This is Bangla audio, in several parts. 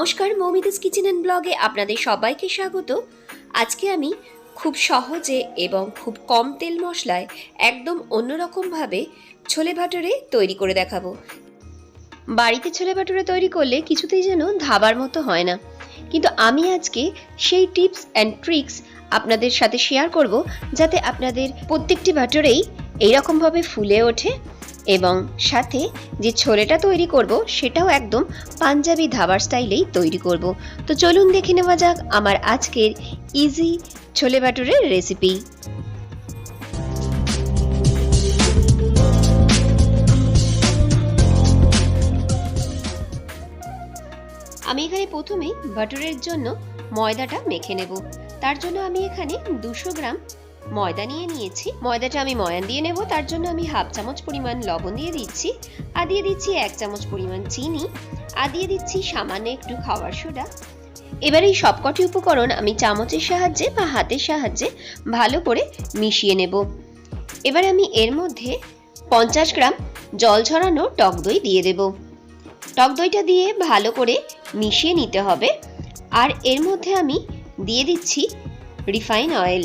নমস্কার, মৌমিতাস কিচেন অ্যান্ড ব্লগে আপনাদের সবাইকে স্বাগত। আজকে আমি খুব সহজে এবং খুব কম তেল মশলায় একদম অন্যরকমভাবে ছোলে ভাটুরে তৈরি করে দেখাবো। বাড়িতে ছোলে ভাটুরে তৈরি করলে কিছুতেই যেন ধাবার মতো হয় না। কিন্তু আমি আজকে সেই টিপস অ্যান্ড ট্রিক্স আপনাদের সাথে শেয়ার করব, যাতে আপনাদের প্রত্যেকটি ভাটুরেই এইরকমভাবে ফুলে ওঠে। এবং সাথে যে ছোলেটা তৈরি করব, সেটাও একদম পাঞ্জাবি ধাবার স্টাইলেই তৈরি করব। তো চলুন দেখে নেওয়া যাক আমার আজকের ইজি ছোলে ভাটুরের রেসিপি আমি এখানে প্রথমেই বাটুরের জন্য ময়দাটা মেখে নেব। তার জন্য আমি এখানে দুশো গ্রাম ময়দা নিয়ে নিয়েছি। ময়দাটা আমি ময়ান দিয়ে নেব, তার জন্য আমি হাফ চামচ পরিমাণ লবণ দিয়ে দিচ্ছি। আর দিয়ে দিচ্ছি এক চামচ পরিমাণ চিনি। আর দিয়ে দিচ্ছি সামান্য একটু খাওয়ার সোডা। এবার এই সবকটি উপকরণ আমি চামচের সাহায্যে বা হাতের সাহায্যে ভালো করে মিশিয়ে নেব। এবার আমি এর মধ্যে পঞ্চাশ গ্রাম জল ঝরানো টক দই দিয়ে দেব। টক দইটা দিয়ে ভালো করে মিশিয়ে নিতে হবে। আর এর মধ্যে আমি দিয়ে দিচ্ছি রিফাইন অয়েল।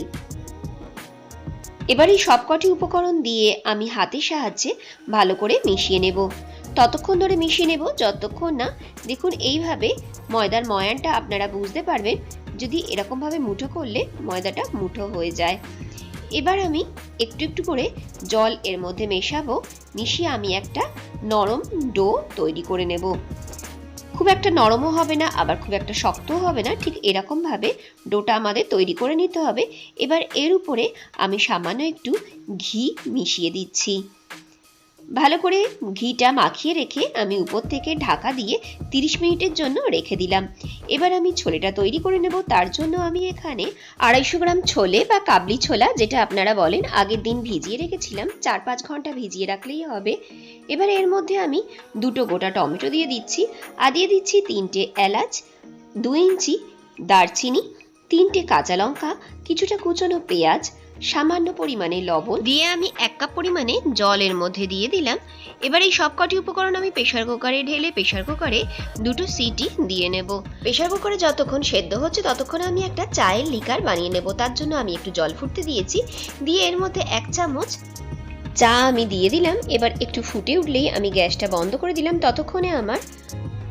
এবার এই সবকটি উপকরণ দিয়ে আমি হাতের সাহায্যে ভালো করে মিশিয়ে নেব। ততক্ষণ ধরে মিশিয়ে নেব, যতক্ষণ না দেখুন এইভাবে ময়দার ময়ানটা আপনারা বুঝতে পারবেন যদি এরকমভাবে মুঠো করলে ময়দাটা মুঠো হয়ে যায়। এবার আমি একটু একটু করে জল এর মধ্যে মেশাবো, মিশিয়ে আমি একটা নরম ডো তৈরি করে নেব। খুব একটা নরমও হবে না, আবার খুব একটা শক্তও হবে না, ঠিক এরকমভাবে ডোটা আমাদের তৈরি করে নিতে হবে। এবার এর উপরে আমি সামান্য একটু ঘি মিশিয়ে দিচ্ছি। ভালো করে ঘিটা মাখিয়ে রেখে আমি উপর থেকে ঢাকা দিয়ে 30 মিনিটের জন্য রেখে দিলাম। এবার আমি ছোলেটা তৈরি করে নেব, তার জন্য আমি এখানে আড়াইশো গ্রাম ছোলে বা কাবলি ছোলা, যেটা আপনারা বলেন, আগের দিন ভিজিয়ে রেখেছিলাম, চার পাঁচ ঘণ্টা ভিজিয়ে রাখলেই হবে। এবার এর মধ্যে আমি দুটো গোটা টমেটো দিয়ে দিচ্ছি আর দিয়ে দিচ্ছি তিনটে এলাচ, দু ইঞ্চি দারচিনি, তিনটে কাঁচা লঙ্কা, কিছুটা কুচনো পেঁয়াজ, সামান্য পরিমাণে লবণ দিয়ে আমি এক কাপ পরিমাণে জলের মধ্যে দিয়ে দিলাম। এবার এই সবকটি উপকরণ আমি প্রেশার কুকারে ঢেলে প্রেশার কুকারে দুটো সিটি দিয়ে নেব। প্রেশার কুকারে যতক্ষণ সেদ্ধ হচ্ছে ততক্ষণ আমি একটা চায়ের লিকার বানিয়ে নেব। তার জন্য আমি একটু জল ফুটতে দিয়েছি। দিয়ে এর মধ্যে এক চামচ চা আমি দিয়ে দিলাম। এবার একটু ফুটে উঠলেই আমি গ্যাসটা বন্ধ করে দিলাম। ততক্ষণে আমার,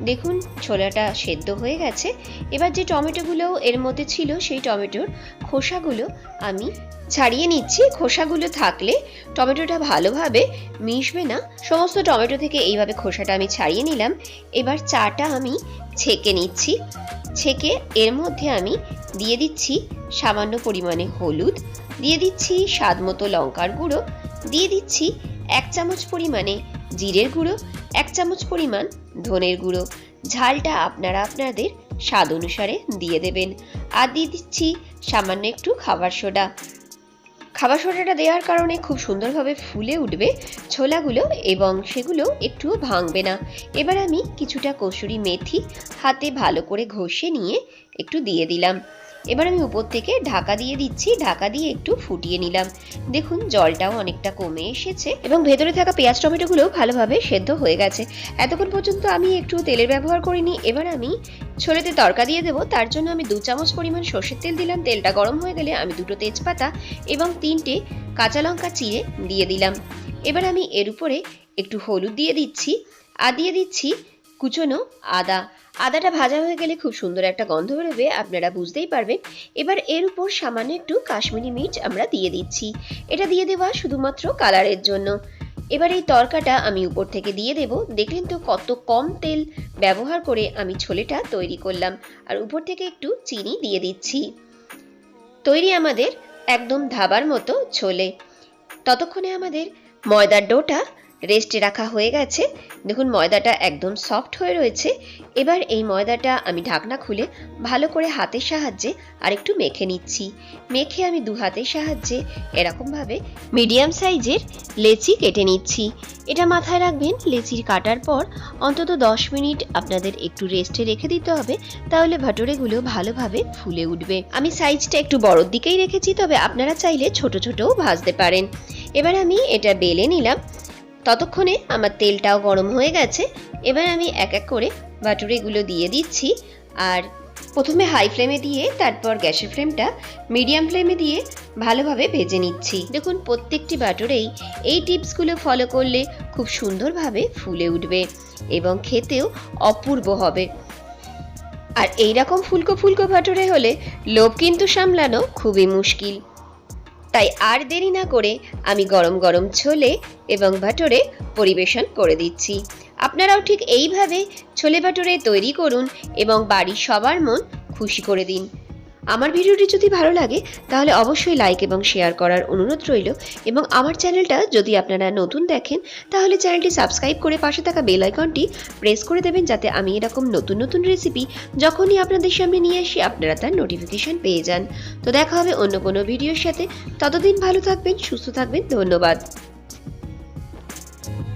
দেখুন, ছোলাটা সেদ্ধ হয়ে গেছে। এবার যে টমেটোগুলো এর মধ্যে ছিল, সেই টমেটোর খোসাগুলো আমি ছাড়িয়ে নিচ্ছি। খোসাগুলো থাকলে টমেটোটা ভালোভাবে মিশবে না। সমস্ত টমেটো থেকে এইভাবে খোসাটা আমি ছাড়িয়ে নিলাম। এবার চাটা আমি ছেঁকে নিচ্ছি। ছেঁকে এর মধ্যে আমি দিয়ে দিচ্ছি সামান্য পরিমাণে হলুদ। দিয়ে দিচ্ছি স্বাদ মতো লঙ্কার গুঁড়ো। দিয়ে দিচ্ছি এক চামচ পরিমাণে জিরের গুঁড়ো, এক চামচ পরিমাণ ধনের গুঁড়ো। ঝালটা আপনারা আপনাদের স্বাদ অনুসারে দিয়ে দেবেন। আর দিয়ে দিচ্ছি সামান্য একটু খাবার সোডা। খাবার সোডাটা দেওয়ার কারণে খুব সুন্দরভাবে ফুলে উঠবে ছোলাগুলো এবং সেগুলো একটুও ভাঙবে না। এবার আমি কিছুটা কসুরি মেথি হাতে ভালো করে ঘষে নিয়ে একটু দিয়ে দিলাম। এবার আমি উপর থেকে ঢাকা দিয়ে দিচ্ছি, ঢাকা দিয়ে একটু ফুটিয়ে নিলাম। দেখুন, জলটাও অনেকটা কমে এসেছে এবং ভেতরে থাকা পেঁয়াজ টমেটোগুলো ভালোভাবে সেদ্ধ হয়ে গেছে। এতক্ষণ পর্যন্ত আমি একটু তেলের ব্যবহার করিনি, এবার আমি ছোলেতে তড়কা দিয়ে দেবো, তার জন্য আমি দু চামচ পরিমাণ সর্ষের তেল দিলাম। তেলটা গরম হয়ে গেলে আমি দুটো তেজপাতা এবং তিনটে কাঁচা লঙ্কা চিড়ে দিয়ে দিলাম। এবার আমি এর উপরে একটু হলুদ দিয়ে দিচ্ছি আর দিয়ে দিচ্ছি কুচনো আদা। আদাটা ভাজা হয়ে গেলে খুব সুন্দর একটা গন্ধ বেরোবে, আপনারা বুঝতেই পারবেন। এবার এর উপর সামান্য একটু কাশ্মীরি মির্চ আমরা দিয়ে দিচ্ছি। এটা দিয়ে দেওয়া শুধুমাত্র কালারের জন্য। এবার এই তরকাটা আমি উপর থেকে দিয়ে দেব। দেখলেন তো কত কম তেল ব্যবহার করে আমি ছোলেটা তৈরি করলাম। আর উপর থেকে একটু চিনি দিয়ে দিচ্ছি। তৈরি আমাদের একদম ধাবার মতো ছোলে। ততক্ষণে আমাদের ময়দার ডোটা রেস্টে রাখা হয়ে গেছে। দেখুন, ময়দাটা একদম সফট হয়ে রয়েছে। এবার এই ময়দাটা আমি ঢাকনা খুলে ভালো করে হাতের সাহায্যে আরেকটু মেখে নিচ্ছি। মেখে আমি দু হাতের সাহায্যে এরকমভাবে মিডিয়াম সাইজের লেচি কেটে নিচ্ছি। এটা মাথায় রাখবেন, লেচির কাটার পর অন্তত দশ মিনিট আপনাদের একটু রেস্টে রেখে দিতে হবে, তাহলে ভাটোরেগুলো ভালোভাবে ফুলে উঠবে। আমি সাইজটা একটু বড়োর দিকেই রেখেছি, তবে আপনারা চাইলে ছোট ছোটও ভাজতে পারেন। এবার আমি এটা বেলে নিলাম। ততক্ষণে আমার তেলটাও গরম হয়ে গেছে। এবার আমি এক এক করে বাটুরেগুলো দিয়ে দিচ্ছি। আর প্রথমে হাই ফ্লেমে দিয়ে, তারপর গ্যাসের ফ্লেমটা মিডিয়াম ফ্লেমে দিয়ে ভালোভাবে ভেজে নিচ্ছি। দেখুন, প্রত্যেকটি বাটুরেই এই টিপসগুলো ফলো করলে খুব সুন্দরভাবে ফুলে উঠবে এবং খেতেও অপূর্ব হবে। আর এই রকম ফুলকো ফুলকো ভাটুরে হলে লোভ কিন্তু সামলানো খুবই মুশকিল। তাই আর দেরি না করে আমি গরম গরম ছোলে এবং ভাটোরে পরিবেশন করে দিচ্ছি। আপনারাও ঠিক এইভাবে ছোলে ভাটোরে তৈরি করুন এবং বাড়ির সবার মন খুশি করে দিন। আমার ভিডিওটি যদি ভালো লাগে, তাহলে অবশ্যই লাইক এবং শেয়ার করার অনুরোধ রইল। এবং আমার চ্যানেলটা যদি আপনারা নতুন দেখেন, তাহলে চ্যানেলটি সাবস্ক্রাইব করে পাশে থাকা বেল আইকনটি প্রেস করে দেবেন যাতে আমি এরকম নতুন নতুন রেসিপি যখনই আপনাদের সামনে নিয়ে আসি, আপনারা তার নোটিফিকেশন পেয়ে যান। তো দেখা হবে অন্য কোনো ভিডিওর সাথে। ততদিন ভালো থাকবেন, সুস্থ থাকবেন। ধন্যবাদ।